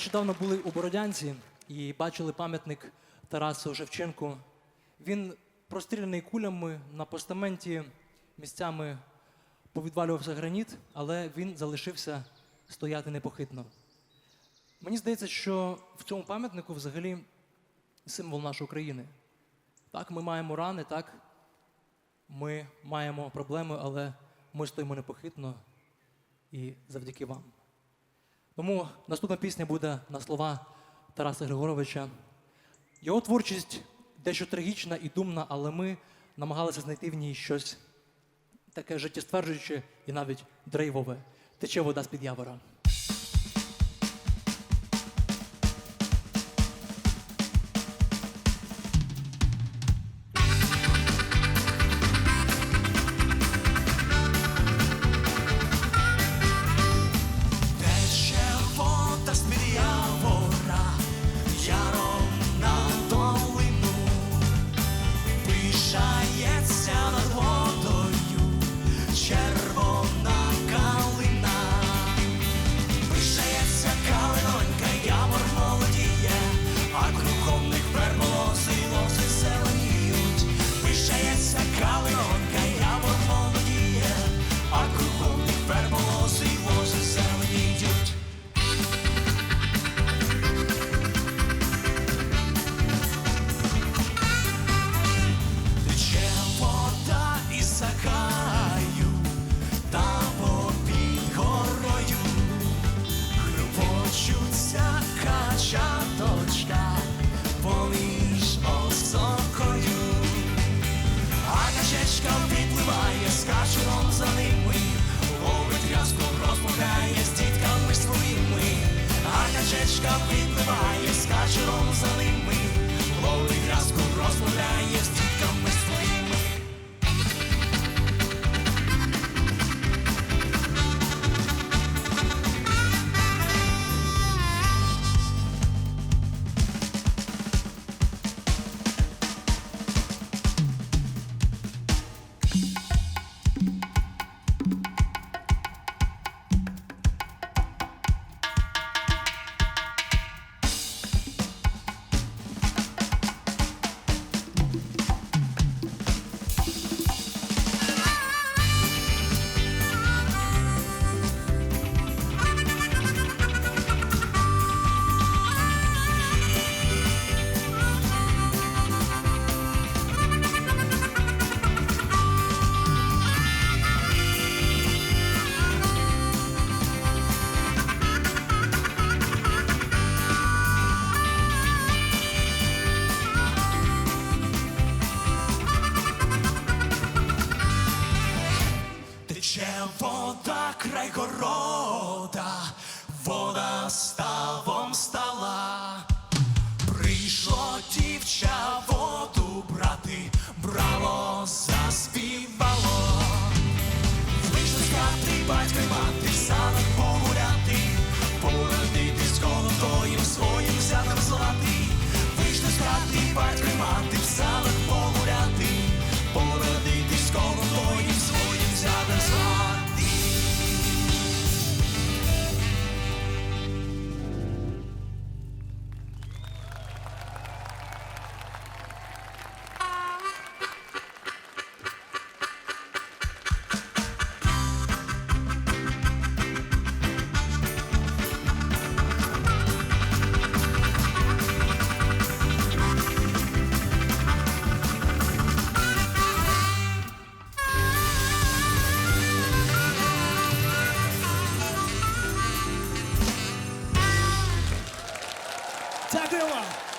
нещодавно були у Бородянці і бачили пам'ятник Тарасу Шевченку. Він простріляний кулями на постаменті місцями повідвалювався граніт, але він залишився стояти непохитно. Мені здається, що в цьому пам'ятнику взагалі символ нашої країни. Так, ми маємо рани, так, ми маємо проблеми, але ми стоїмо непохитно і завдяки вам. Тому наступна пісня буде на слова Тараса Григоровича. Його творчість дещо трагічна і думна, але ми намагалися знайти в ній щось таке життєстверджуюче і навіть дрейвове. Тече вода з-під явора. Край города, вода ставом Дякую вам.